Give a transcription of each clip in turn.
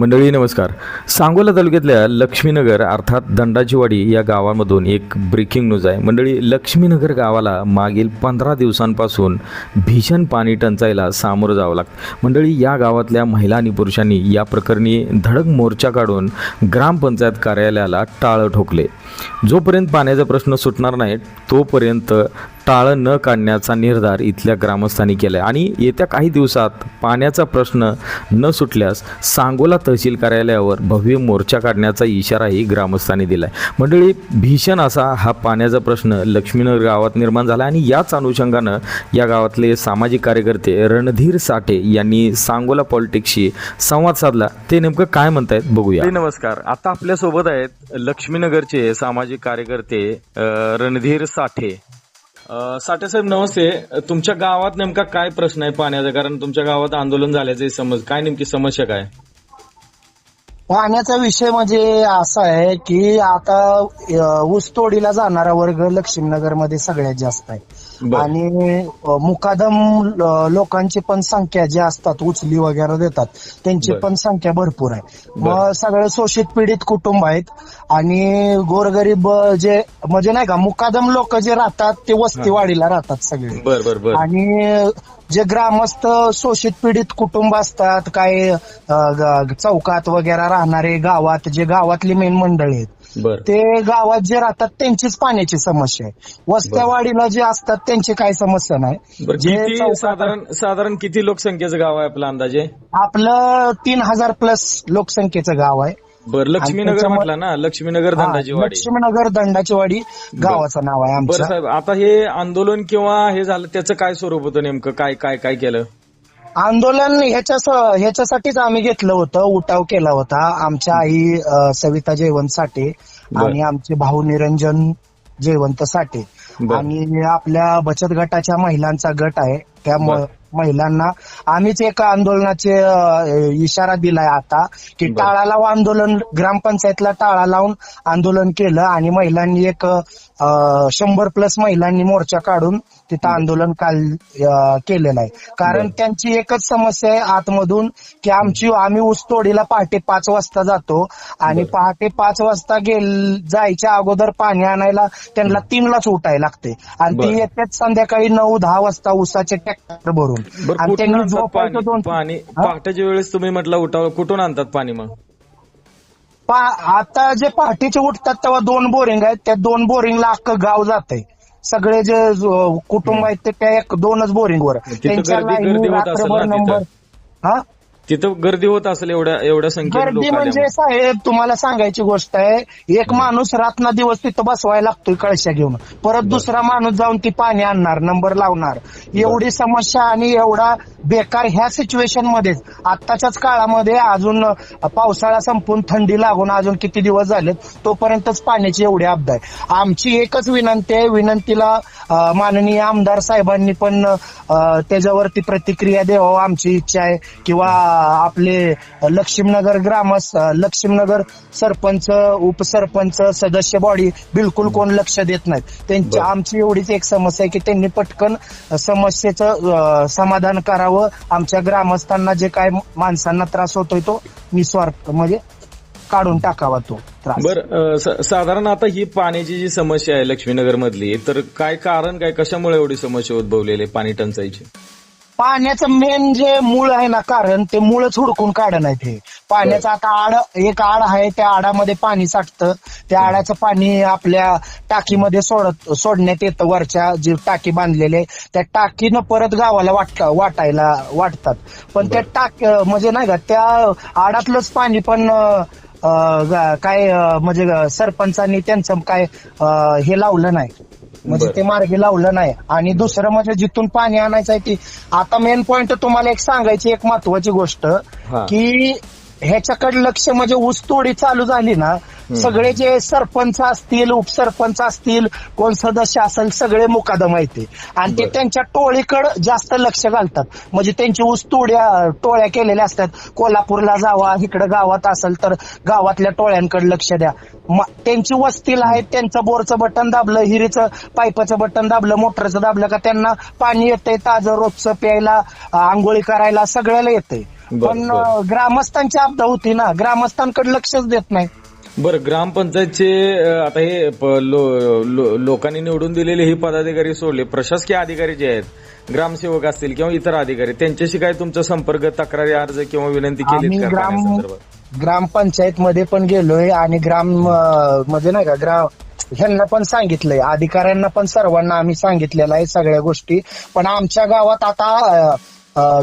मंडळी नमस्कार. सांगोला तालुक्यातल्या लक्ष्मीनगर अर्थात दंडाचीवाडी या गावामधून एक ब्रेकिंग न्यूज आहे. मंडळी लक्ष्मीनगर गावाला मागील पंधरा दिवसांपासून भीषण पाणी टंचाईला सामोरं जावं लागतं. मंडळी या गावातल्या महिला आणि पुरुषांनी या प्रकरणी धडक मोर्चा काढून ग्रामपंचायत कार्यालयाला टाळं ठोकले. जोपर्यंत पाण्याचा प्रश्न सुटणार नाही तोपर्यंत टाळं न काढण्याचा निर्धार इथल्या ग्रामस्थांनी केला आहे आणि येत्या काही दिवसात पाण्याचा प्रश्न न सुटल्यास सांगोला तहसील कार्यालयावर भव्य मोर्चा काढण्याचा इशाराही ग्रामस्थांनी दिला आहे मंडळी भीषण असा हा पाण्याचा प्रश्न लक्ष्मीनगर गावात निर्माण झाला आणि याच अनुषंगानं या गावातले सामाजिक कार्यकर्ते रणधीर साठे यांनी सांगोला पॉलिटिक्सशी संवाद साधला. ते नेमकं काय म्हणतायत बघूया. नमस्कार. आता आपल्यासोबत आहेत लक्ष्मीनगरचे सामाजिक कार्यकर्ते रणधीर साठे. साठेसाहेब नमस्ते. तुमच्या गावात नेमका काय प्रश्न आहे पाण्याचा? कारण तुमच्या गावात आंदोलन झाल्याचे समज काय नेमकी समस्या काय? पाण्याचा विषय म्हणजे असा आहे की आता ऊसतोडीला जाणारा वर्ग लक्ष्मीनगरमध्ये सगळ्यात जास्त आहे. आणि मुकादम लोकांची पण संख्या जी असतात उचली वगैरे देतात त्यांची. पण संख्या भरपूर आहे. मग सगळे शोषित पीडित कुटुंब आहेत आणि गोरगरीब जे म्हणजे नाही का मुकादम लोक जे राहतात ते वस्तीवाडीला राहतात सगळे बर बर बर आणि जे ग्रामस्थ शोषित पीडित कुटुंब असतात काय चौकात वगैरे राहणारे गावात जे गावातली मेन मंडळी आहेत ते गावात जे राहतात त्यांचीच पाण्याची समस्या आहे. वस्त्यावाडीला जे असतात त्यांची काही समस्या नाही. जे किती साधारण साधारण किती लोकसंख्येचं गाव आहे आपला अंदाजे? आपलं तीन हजार प्लस लोकसंख्येचं गाव आहे. बर लक्ष्मीनगर म्हटलं ना लक्ष्मीनगर धंदाची वाडी. लक्ष्मीनगर दंडाची वाडी गावाचं नाव आहे बरं आमचं. साहेब आता हे आंदोलन किंवा हे झालं त्याचं काय स्वरूप होतं नेमकं? काय काय काय केलं? आंदोलन ह्याच्या ह्याच्यासाठीच आम्ही घेतलं होतं उठाव केला होता आमच्या आई अ, सविता जयवंत साठे बर. आणि आमचे भाऊ निरंजन जयवंत साठे बर. आणि आपल्या बचत गटाच्या महिलांचा गट आहे त्या म- बर. महिलांना आम्हीच एका आंदोलनाचे इशारा दिलाय आता की. टाळा लाव आंदोलन ग्रामपंचायतला टाळा लावून आंदोलन केलं आणि महिलांनी एक शंभर प्लस महिलांनी मोर्चा काढून तिथं आंदोलन काल केलेलं आहे कारण. त्यांची एकच समस्या आहे आतमधून की आमची आम्ही ऊसतोडीला पहाटे पाच वाजता जातो आणि. पहाटे पाच वाजता गेल जायच्या अगोदर पाणी आणायला त्यांना तीनलाच उठायला लागते आणि. ती येतात संध्याकाळी नऊ दहा वाजता ऊसाचे ट्रॅक्टर भरून बरं कुठून आणतात झोपायचं पाणी? दोन पाणी? हा? पहाटेच्या वेळेस तुम्ही म्हटलं उठाव कुठून आणतात पाणी मग? पा- आता जे पहाटेचे उठतात तेव्हा दोन बोरिंग आहेत. त्या दोन बोरिंगला अख्खं गाव जाते सगळे जे ज- कुटुंब आहेत ते त्या एक दोनच बोरिंगवर. तिथं त्यांच्या गर्दी- लाईनी गर्दी होत असेल रात्रभर ना तिथं? नंबर हा? तिथं गर्दी होत असेल एवढ्या एवढ्या संख्येने गर्दी लोक म्हणजे साहेब तुम्हाला सांगायची गोष्ट आहे एक माणूस रातना दिवस तिथं बसवायला लागतोय कळशा घेऊन. परत दुसरा माणूस जाऊन ती पाणी आणणार नंबर लावणार. एवढी समस्या आणि एवढा बेकार ह्या सिच्युएशन मध्येच. आत्ताच्याच काळामध्ये अजून पावसाळा संपून थंडी लागून अजून किती दिवस झालेत तोपर्यंतच पाण्याची एवढी अब्दा आहे. आमची एकच विनंती आहे विनंतीला अं, माननीय आमदार साहेबांनी पण अं, त्याच्यावरती प्रतिक्रिया द्यावं आमची इच्छा आहे. किंवा आपले लक्ष्मीनगर ग्रामस लक्ष्मीनगर सरपंच उपसरपंच सदस्य बॉडी बिलकुल कोण लक्ष देत नाहीत. त्यांची. आमची एवढीच एक समस्या आहे की त्यांनी पटकन समस्येचं समाधान करावं. आमच्या ग्रामस्थांना जे काय माणसांना त्रास होतोय तो निस्वार्थ म्हणजे काढून टाकावा तो बर साधारण आता ही पाण्याची जी समस्या आहे लक्ष्मीनगर मधली तर काय कारण काय कशामुळे एवढी समस्या उद्भवलेली आहे पाणी टंचाईची? पाण्याचं मेन जे मूळ आहे ना कारण ते मूळच हुडकून काढणं आहे ते. पाण्याचं आता आड एक आड आहे त्या आडामध्ये पाणी साठतं. त्या आडाचं पाणी आपल्या टाकीमध्ये सोडत सोडण्यात येतं वरच्या जी टाकी बांधलेली त्या टाकीनं परत गावाला वाट वाटायला वाटतात. पण त्या टाक म्हणजे नाही का त्या आडातलंच पाणी पण काय म्हणजे सरपंचांनी त्यांचं काय हे लावलं नाही. म्हणजे. ते मार्गी लावलं नाही आणि दुसरं म्हणजे जिथून पाणी आणायचं आहे ती आता मेन पॉइंट तुम्हाला एक सांगायची एक महत्वाची गोष्ट. की ह्याच्याकडे लक्ष म्हणजे ऊस तोडी चालू झाली ना सगळे जे सरपंच असतील उपसरपंच असतील कोण सदस्य असेल सगळे मुकादम आहेत ते. आणि ते. त्यांच्या टोळीकडे जास्त लक्ष घालतात. म्हणजे त्यांची ऊस तोड्या टोळ्या केलेल्या असतात. कोल्हापूरला जावा इकडे गावात असेल तर गावातल्या टोळ्यांकडे लक्ष द्या. त्यांची वस्तीला आहेत त्यांचं बोरचं बटन दाबलं हिरीचं पाईपाचं बटन दाबलं मोटरचं दाबलं का त्यांना पाणी येतंय ताजं रोजचं प्यायला आंघोळी करायला सगळ्याला येतंय. पण ग्रामस्थांची आपदा होती ना ग्रामस्थांकडे लक्षच देत नाही. बरं ग्रामपंचायतचे आता हे लो- लो- लोकांनी निवडून दिलेले हे पदाधिकारी सोडले प्रशासकीय अधिकारी जे आहेत ग्रामसेवक असतील किंवा इतर अधिकारी त्यांच्याशी काय तुमचा संपर्क तक्रारी अर्ज किंवा विनंती केली ग्राम? ग्रामपंचायत मध्ये पण गेलोय आणि ग्राममध्ये नाही का ग्राम ह्यांना पण सांगितलंय अधिकाऱ्यांना पण सर्वांना आम्ही सांगितलेलं आहे सगळ्या गोष्टी. पण आमच्या गावात आता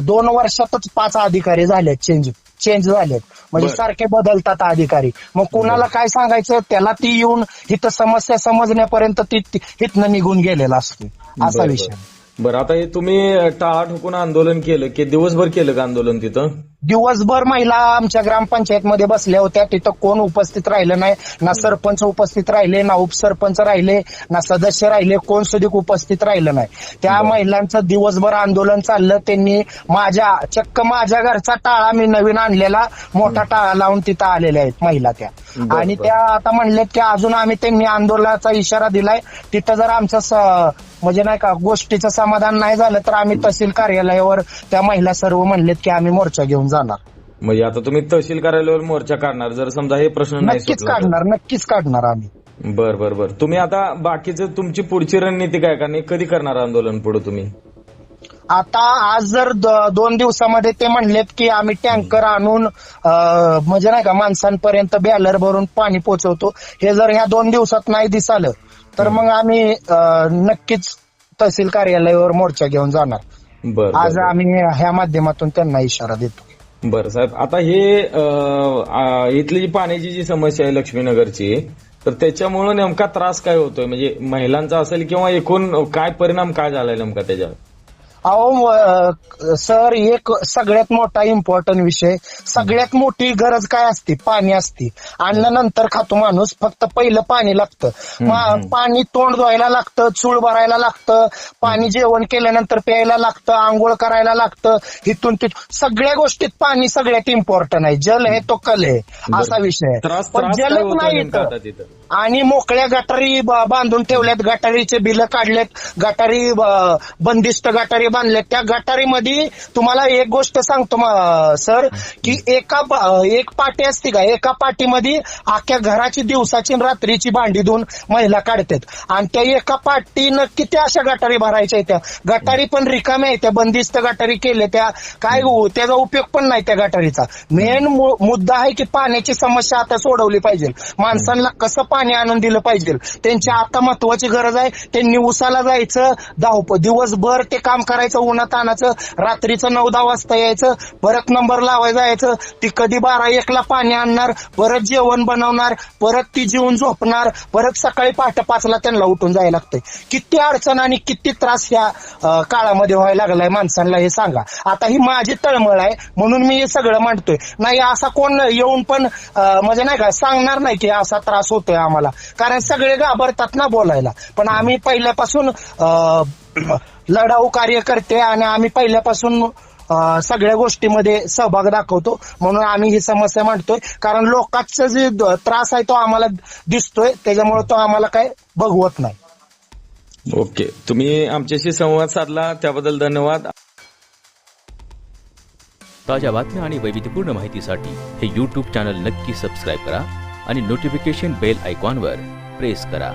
दोन वर्षातच पाच अधिकारी झालेत चेंज चेंज झालेत. म्हणजे. सारखे बदलतात अधिकारी. मग कुणाला काय सांगायचं? त्याला ती येऊन इथं समस्या समजण्यापर्यंत ती इथनं निघून गेलेला असतो. असा विषय बरं. बरं आता हे तुम्ही टाळा ठोकून आंदोलन केलं की दिवसभर केलं का आंदोलन तिथं? दिवसभर महिला आमच्या ग्रामपंचायत मध्ये बसल्या होत्या. तिथं कोण उपस्थित राहिलं नाही. ना सरपंच उपस्थित राहिले ना उपसरपंच राहिले ना सदस्य राहिले कोण सुद्धा उपस्थित राहिलं नाही. त्या. महिलांचं दिवसभर आंदोलन चाललं. त्यांनी माझ्या चक्क माझ्या घरचा टाळा मी नवीन आणलेला. मोठा टाळा लावून तिथं आलेल्या आहेत महिला त्या. आणि. त्या आता म्हणलेत की अजून आम्ही त्यांनी आंदोलनाचा इशारा दिलाय. तिथं जर आमचं म्हणजे नाही का गोष्टीचं समाधान नाही झालं तर आम्ही तहसील कार्यालयावर त्या महिला सर्व म्हणलेत की आम्ही मोर्चा घेऊन जाणार. म्हणजे आता तुम्ही तहसील कार्यालयावर मोर्चा काढणार जर समजा हे प्रश्न नाही नक्कीच सुटला तर. काढणार नक्कीच काढणार आम्ही. बर बर बर. तुम्ही आता बाकीचं तुमची पुढची रणनीती काय का नाही? कधी करणार आंदोलन पुढे तुम्ही? आता आज जर द- दोन दिवसामध्ये ते म्हणलेत की आम्ही टँकर आणून अं, म्हणजे नाही का माणसांपर्यंत बॅलर भरून पाणी पोहोचवतो हे जर ह्या दोन दिवसात नाही दिसालं तर मग आम्ही अं, नक्कीच तहसील कार्यालयावर मोर्चा घेऊन जाणार. बर आज आम्ही ह्या माध्यमातून त्यांना इशारा देतो. बर साहेब आता हे इथली जी पाण्याची जी समस्या आहे लक्ष्मीनगरची तर त्याच्यामुळे नेमका त्रास काय होतोय? म्हणजे महिलांचा असेल किंवा एकूण काय परिणाम काय झालाय नेमका त्याच्यावर? अहो सर एक सगळ्यात मोठा इम्पॉर्टंट विषय सगळ्यात मोठी गरज काय असते? पाणी असते. आणल्यानंतर खातो माणूस फक्त पहिलं पाणी लागतं. मा- पाणी तोंड धुवायला लागतं चूळ भरायला लागतं पाणी जेवण केल्यानंतर प्यायला लागतं आंघोळ करायला लागतं इथून तिथून सगळ्या गोष्टीत पाणी सगळ्यात इम्पॉर्टंट आहे. जल आहे तो कल आहे असा विषय पण जलच नाही आणि मोकळ्या गटारी बांधून ठेवल्यात गटारीचे बिल काढलेत गटारी बंदिस्त गटारी बांधल्यात. त्या गटारीमध्ये तुम्हाला एक गोष्ट सांगतो सर की एका एक पाटी असते का एका पाटीमध्ये अख्ख्या घराची दिवसाची रात्रीची भांडी धुवून महिला काढतात. आणि त्या एका पाटीनं किती अशा गटारी भरायच्या त्या? गटारी पण रिकाम्या आहेत त्या बंदिस्त गटारी केल्या त्या. काय त्याचा उपयोग पण नाही त्या गटारीचा. मेन मुद्दा आहे की पाण्याची समस्या आता सोडवली पाहिजे. माणसांना कसं पाणी आणून दिलं पाहिजे? त्यांची आता महत्वाची गरज आहे त्यांनी उसाला जायचं धावप दिवसभर ते काम करायचं. उन्हात आणायचं रात्रीचं नऊ दहा वाजता यायचं परत नंबर लावायला जायचं. ती कधी बारा एकला पाणी आणणार परत जेवण बनवणार परत ती जेवून झोपणार परत सकाळी पहाटे पाचला त्यांना उठून जायला लागतंय. किती अडचण आणि किती त्रास या काळामध्ये व्हायला लागलाय माणसांना हे सांगा. आता ही माझी तळमळ आहे म्हणून मी हे सगळं मांडतोय. नाही असा कोण येऊन पण म्हणजे नाही का सांगणार नाही की असा त्रास होतोय आम्हाला. कारण सगळे घाबरतात ना बोलायला. पण आम्ही पहिल्यापासून लढाऊ कार्यकर्ते आणि आम्ही पहिल्यापासून सगळ्या गोष्टीमध्ये सहभाग दाखवतो. म्हणून आम्ही ही समस्या मांडतोय. कारण लोकांचा जे त्रास आहे तो आम्हाला दिसतोय. त्याच्यामुळे तो आम्हाला काय बघवत नाही. ओके. तुम्ही आमच्याशी संवाद साधला. त्याबद्दल धन्यवाद. ताज्या बातम्या आणि वैविध्यपूर्ण माहितीसाठी हे यूट्यूब चॅनल नक्की सबस्क्राईब करा आणि नोटिफिकेशन बेल आयकॉनवर प्रेस करा.